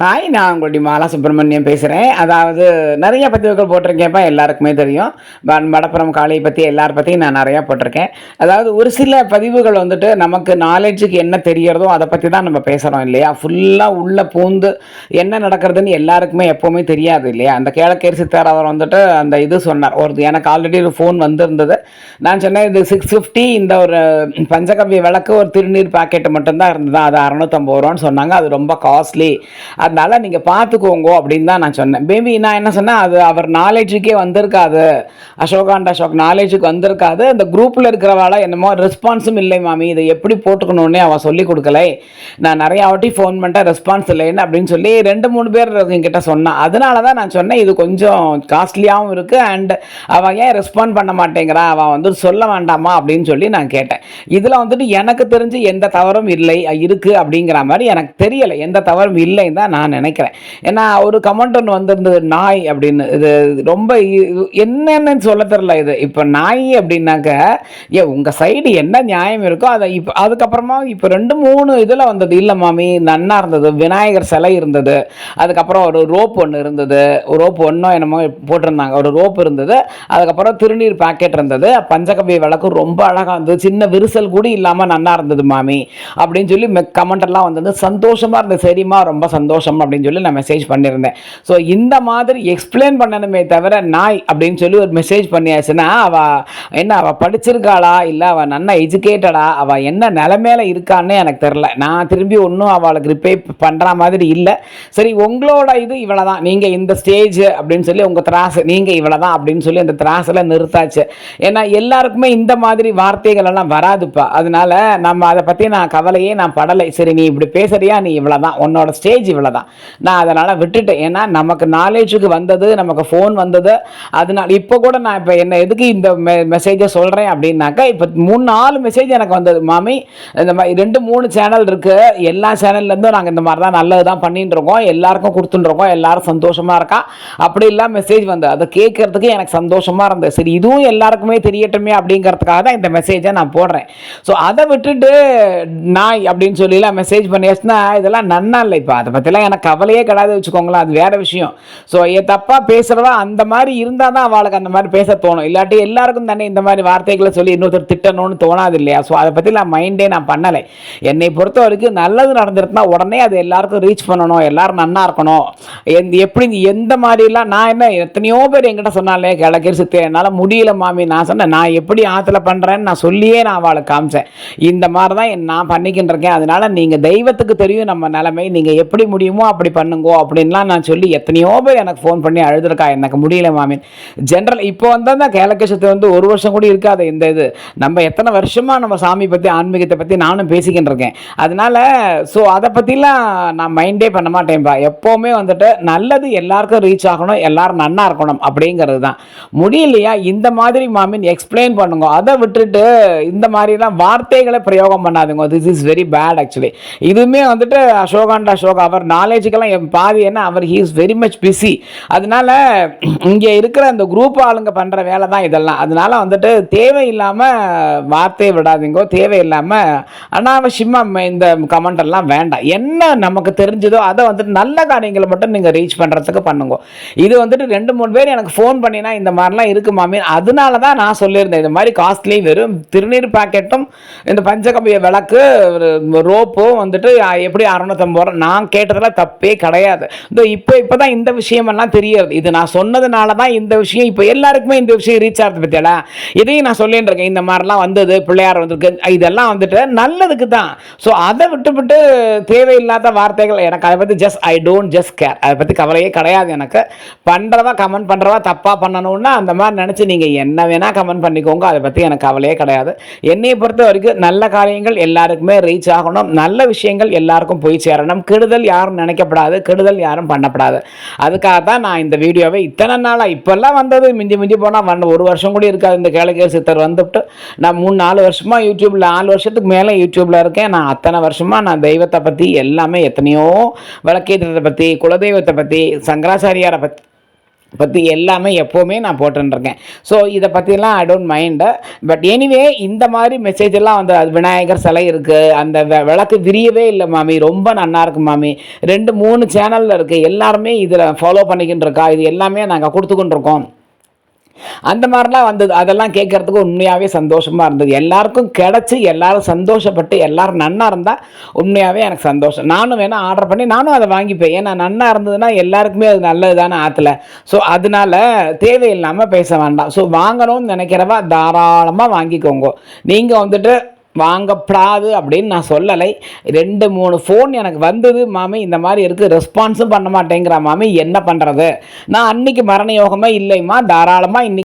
Hi நான் உங்களுடைய மாலா சுப்பிரமணியம் பேசுகிறேன் அதாவது நிறைய பதிவுகள் போட்டிருக்கேன்ப்பா எல்லாருக்குமே தெரியும். வ- வடப்புறம் காளியை பற்றி எல்லார் பற்றியும் நான் நிறையா போட்டிருக்கேன். அதாவது ஒரு சில பதிவுகள் வந்துட்டு நமக்கு நாலேஜுக்கு என்ன தெரியறதோ அதை பற்றி தான் நம்ம பேசுகிறோம் இல்லையா? ஃபுல்லாக உள்ளே பூந்து என்ன நடக்கிறதுன்னு எல்லாருக்குமே எப்போவுமே தெரியாது இல்லையா? அந்த கேளக்கேரி சித்தார் அவர் வந்துட்டு அந்த இது சொன்னார். ஒரு எனக்கு ஆல்ரெடி ஒரு ஃபோன் வந்திருந்தது. நான் சொன்னேன் இது சிக்ஸ் ஃபிஃப்டி இந்த ஒரு பஞ்சகவ்ய விளக்கு ஒரு திருநீர் பாக்கெட்டு மட்டும்தான் இருந்தது? அது அறநூற்றம்பது ரூபான்னு சொன்னாங்க. அது ரொம்ப காஸ்ட்லி அதனால் நீங்கள் பார்த்துக்கோங்க அப்படின்னு தான் நான் சொன்னேன். பேபி நான் என்ன சொன்னேன்? அது அவர் நாலேஜுக்கே வந்திருக்காது. அசோகாண்ட் அசோக் நாலேஜுக்கு வந்திருக்காது. அந்த குரூப்பில் இருக்கிறவாள என்னமோ ரெஸ்பான்ஸும் இல்லை மாமி. இதை எப்படி போட்டுக்கணும்னே அவள் சொல்லி கொடுக்கலை. நான் நிறையா வாட்டி ஃபோன் பண்ணிட்டேன் ரெஸ்பான்ஸ் இல்லைன்னு அப்படின்னு சொல்லி ரெண்டு மூணு பேர் என்கிட்ட சொன்னான் அதனால தான் நான் சொன்னேன் இது கொஞ்சம் காஸ்ட்லியாகவும் இருக்குது அண்ட் அவள் ஏன் ரெஸ்பாண்ட் பண்ண மாட்டேங்கிறா? அவள் வந்து சொல்ல வேண்டாமா? அப்படின்னு சொல்லி நான் கேட்டேன். இதில் வந்துட்டு எனக்கு தெரிஞ்சு எந்த தவறும் இல்லை. இருக்குது அப்படிங்கிற மாதிரி எனக்கு தெரியலை. எந்த தவறும் இல்லைன்னு தான் நான் நினைக்கிறேன். ஏன்னா ஒரு கமெண்ட் ஒன்று வந்திருந்தது நாய் அப்படின்னு. இது ரொம்ப என்னென்னு சொல்ல தெரில இது. இப்போ நாய் அப்படின்னாக்க ஏ உங்கள் சைடு என்ன நியாயம் இருக்கோ அதை இப்போ அதுக்கப்புறமா இப்போ ரெண்டு மூணு இதில் வந்தது. இல்லை மாமி நன்னா இருந்தது விநாயகர் சிலை இருந்தது. அதுக்கப்புறம் ஒரு ரோப் ஒன்று இருந்தது. ரோப் ஒன்றும் என்னமோ போட்டிருந்தாங்க. ஒரு ரோப் இருந்தது. அதுக்கப்புறம் திருநீர் பாக்கெட் இருந்தது. பஞ்சகவ்ய விளக்கு ரொம்ப அழகாக இருந்தது. சின்ன விரிசல் கூட இல்லாமல் நன்னா இருந்தது மாமி. அப்படின்னு சொல்லி கமெண்ட் எல்லாம் வந்தது. சந்தோஷமாக இருந்தது. சரிம்மா ரொம்ப சந்தோஷம். அப்படின்னு சொல்லி நான் மெசேஜ் பண்ணியிருந்தேன். ஸோ இந்த மாதிரி எக்ஸ்பிளைன் பண்ணணுமே தவிர நாய் அப்படின்னு சொல்லி ஒரு மெசேஜ் பண்ணியாச்சுன்னா அவள் என்ன அவள் படிச்சிருக்காளா? இல்லை அவள் நல்லா எஜுகேட்டடா அவள் என்ன நிலமையில இருக்கான்னு எனக்கு தெரில நான் திரும்பி ஒன்றும் அவளுக்கு ரிப்பே பண்ணுற மாதிரி இல்லை. சரி உங்களோட இது இவ்வளோ தான் நீங்கள் இந்த ஸ்டேஜ் அப்படின்னு சொல்லி உங்கள் திராசு நீங்கள் இவ்வளோ தான் அப்படின்னு சொல்லி அந்த திராசில் நிறுத்தாச்சு. ஏன்னா எல்லாருக்குமே இந்த மாதிரி வார்த்தைகள் எல்லாம் வராதுப்பா. அதனால நம்ம அதை பற்றி நான் கவலையே நான் படலை. சரி நீ இப்படி பேசுறியா? நீ இவ்வளோ தான் உன்னோட ஸ்டேஜ் இவ்வளோ தான். நான் அதனால் விட்டுட்டேன். ஏன்னா நமக்கு நாலேஜுக்கு வந்தது நமக்கு ஃபோன் வந்தது. அதனால இப்போ கூட நான் இப்போ என்ன எதுக்கு இந்த மெ மெசேஜை சொல்கிறேன் அப்படின்னாக்கா இப்போ மூணு நாலு மெசேஜ் எனக்கு வந்தது. மாமி இந்த மாதிரி ரெண்டு மூணு சேனல் இருக்குது எல்லா சேனல்லேருந்தும் நாங்கள் இந்த மாதிரி தான் நல்லது தான் பண்ணிட்டு இருக்கோம். எல்லாருக்கும் கொடுத்துட்டுருக்கோம் எல்லாரும் சந்தோஷமாக இருக்கா? அப்படி எல்லாம் மெசேஜ் வந்தது. அதை கேட்கறதுக்கு எனக்கு சந்தோஷமாக இருந்தது. சரி இதுவும் எல்லாருக்குமே தெரியட்டுமே அப்படிங்கிறதுக்காக தான் இந்த மெசேஜை நான் போடுறேன். ஸோ அதை விட்டுட்டு நாய் அப்படின்னு சொல்லிலாம் மெசேஜ் பண்ணியாச்சுன்னா இதெல்லாம் நன்னா இல்லை. இப்போ அதை பற்றிலாம் எனக்கு கவலையே கிடையாது வச்சுக்கோங்களேன் அது வேற விஷயம். ஸோ ஏ தப்பாக பேசுகிறவா அந்த மாதிரி இருந்தால் தான் அவளுக்கு அந்த மாதிரி பேச தோணும். இல்லாட்டி எல்லாருக்கும் தானே இந்த மாதிரி வார்த்தைகளை சொல்லி இன்னொருத்தர் திட்டணும்னு தோணாது இல்லையா ஸோ அதை பற்றி நான் மைண்டே நான் பண்ணலை. என்னை பொறுத்த வரைக்கும் நல்லது நடந்துருக்குன்னா உடனே அது எல்லாருக்கும் ரீச் பண்ணணும் எல்லாரும் நன்னா இருக்கணும். எந்த எப்படி எந்த மாதிரிலாம் நான் என்ன எத்தனையோ பேர் என்கிட்ட சொன்னாலே கிழக்கர் சுற்றி என்னால் முடியல மாமி நான் சொன்னேன் நான் எப்படி ஆற்றுல பண்ணுறேன்னு நான் சொல்லியே நான் அவளுக்கு காமிச்சேன். இந்த மாதிரி தான் நான் பண்ணிக்கிட்டு இருக்கேன். அதனால நீங்கள் தெய்வத்துக்கு தெரியும் நம்ம நிலைமை நீங்கள் எப்படி முடியும் அப்படி பண்ணுங்கோ அப்படின்லாம் நான் சொல்லி எத்தனையோ பேர் எனக்கு ஃபோன் பண்ணி அழுதுருக்கா. எனக்கு முடியல மாமின் ஜென்ரல் இப்போ வந்தால் தான் கேலக்கேசத்து வந்து ஒரு வருஷம் கூட இருக்காது இந்த இது. நம்ம எத்தனை வருஷமாக நம்ம சாமி பற்றி ஆன்மீகத்தை பற்றி நானும் பேசிக்கிட்டு இருக்கேன். அதனால ஸோ அதை பற்றிலாம் நான் மைண்டே பண்ண மாட்டேன்ப்பா எப்போவுமே வந்துட்டு நல்லது எல்லாருக்கும் ரீச் ஆகணும் எல்லாரும் நன்னா இருக்கணும் அப்படிங்கிறது தான். முடியலையா? இந்த மாதிரி மாமின் எக்ஸ்பிளைன் பண்ணுங்க. அதை விட்டுட்டு இந்த மாதிரிலாம் வார்த்தைகளை பிரயோகம் பண்ணாதுங்க. This is very bad actually இதுவுமே வந்துட்டு அசோகாண்ட் அசோக் அவர் நான் காலேஜுக்கெல்லாம் என் பாதி என்ன அவர் he is very much busy அதனால இங்கே இருக்கிற அந்த குரூப் ஆளுங்க பண்ணுற வேலை தான் இதெல்லாம். அதனால வந்துட்டு தேவையில்லாமல் வார்த்தையை விடாதீங்கோ தேவையில்லாமல் அனாவசியமாக இந்த கமெண்ட் எல்லாம் வேண்டாம். என்ன நமக்கு தெரிஞ்சதோ அதை வந்துட்டு நல்ல காரியங்களை மட்டும் நீங்கள் ரீச் பண்ணுறதுக்கு பண்ணுங்க. இது வந்துட்டு ரெண்டு மூணு பேர் எனக்கு ஃபோன் பண்ணினா இந்த மாதிரிலாம் இருக்கு மாமி. அதனால தான் நான் சொல்லியிருந்தேன் இந்த மாதிரி காஸ்ட்லி வெறும் திருநீர் பாக்கெட்டும் இந்த பஞ்சகம்பிய விளக்கு ரோப்பும் வந்துட்டு எப்படி அறுநூத்தம்பது ரூபா நான் கேட்டதில் தப்பே கிடையாது. இந்த இப்போ இப்போ தான் இந்த விஷயமெல்லாம் தெரியாது. இது நான் சொன்னதுனால தான் இந்த விஷயம் இப்போ எல்லாருக்குமே இந்த விஷயம் ரீச் ஆகிறது பற்றியலாம் இதையும் நான் சொல்லிட்டு இருக்கேன். இந்த மாதிரிலாம் வந்தது பிள்ளையார் வந்திருக்கு. இதெல்லாம் வந்துட்டு நல்லதுக்கு தான். ஸோ அதை விட்டுவிட்டு தேவையில்லாத வார்த்தைகள் எனக்கு அதை பற்றி just I don't just care அதை பற்றி கவலையே கிடையாது எனக்கு. பண்ணுறவா கமெண்ட் பண்ணுறவா தப்பாக பண்ணணும்னா அந்த மாதிரி நினச்சி நீங்கள் என்ன வேணால் கமெண்ட் பண்ணிக்கோங்க. அதை பற்றி எனக்கு கவலையே கிடையாது. என்னையை பொறுத்த வரைக்கும் நல்ல காரியங்கள் எல்லாருக்குமே ரீச் ஆகணும். நல்ல விஷயங்கள் எல்லாருக்கும் போய் சேரணும். கெடுதல் யாரும் நினைக்கப்படாது கெடுதல் யாரும் பண்ணப்படாது. அதுக்காக தான் நான் இந்த வீடியோவை இத்தனை நாளாக இப்போல்லாம் வந்தது. மிஞ்சி மிஞ்சி போனால் வந்த ஒரு வருஷம் கூட இருக்காது. இந்த கேளகேர் சித்தர் வந்துவிட்டு நான் மூணு நாலு வருஷமாக யூடியூப்பில் நாலு வருஷத்துக்கு மேலே யூடியூப்பில் இருக்கேன். நான் அத்தனை வருஷமாக நான் தெய்வத்தை பற்றி எல்லாமே எத்தனையோ விளக்கேற்றத்தை பற்றி குலதெய்வத்தை பற்றி சங்கராச்சாரியாரை பற்றி பற்றி எல்லாமே எப்போவுமே நான் போட்டுருக்கேன் ஸோ இதை பற்றிலாம் I don't mind but anyway இந்த மாதிரி மெசேஜ் எல்லாம் வந்து அது விநாயகர் சிலை இருக்குது அந்த விளக்கு விரியவே இல்லை மாமி. ரொம்ப நல்லா இருக்கு மாமி. ரெண்டு மூணு சேனலில் இருக்குது எல்லாருமே இதில் ஃபாலோ பண்ணிக்கிட்டு இருக்கா. இது எல்லாமே நாங்கள் கொடுத்துக்கிட்டு இருக்கோம். அந்த மாதிரிலாம் வந்தது. அதெல்லாம் கேட்கறதுக்கு உண்மையாகவே சந்தோஷமாக இருந்தது. எல்லாருக்கும் கிடச்சி எல்லாரும் சந்தோஷப்பட்டு எல்லாரும் நன்னா இருந்தால் உண்மையாகவே எனக்கு சந்தோஷம். நானும் வேணால் ஆர்டர் பண்ணி நானும் அதை வாங்கிப்பேன். ஏன்னா நன்னா இருந்ததுன்னா எல்லாருக்குமே அது நல்லது தானே ஆற்றுல ஸோ அதனால தேவையில்லாமல் பேச வேண்டாம். ஸோ வாங்கணும்னு நினைக்கிறவா தாராளமாக வாங்கிக்கோங்க. நீங்கள் வந்துட்டு வாங்கப்படாது அப்படின்னு நான் சொல்லலை. ரெண்டு மூணு ஃபோன் எனக்கு வந்தது மாமி இந்த மாதிரி இருக்குது ரெஸ்பான்ஸும் பண்ண மாட்டேங்கிற மாமி என்ன பண்ணுறது நான் அன்னைக்கு மரண யோகமே இல்லைம்மா. தாராளமாக இன்னைக்கு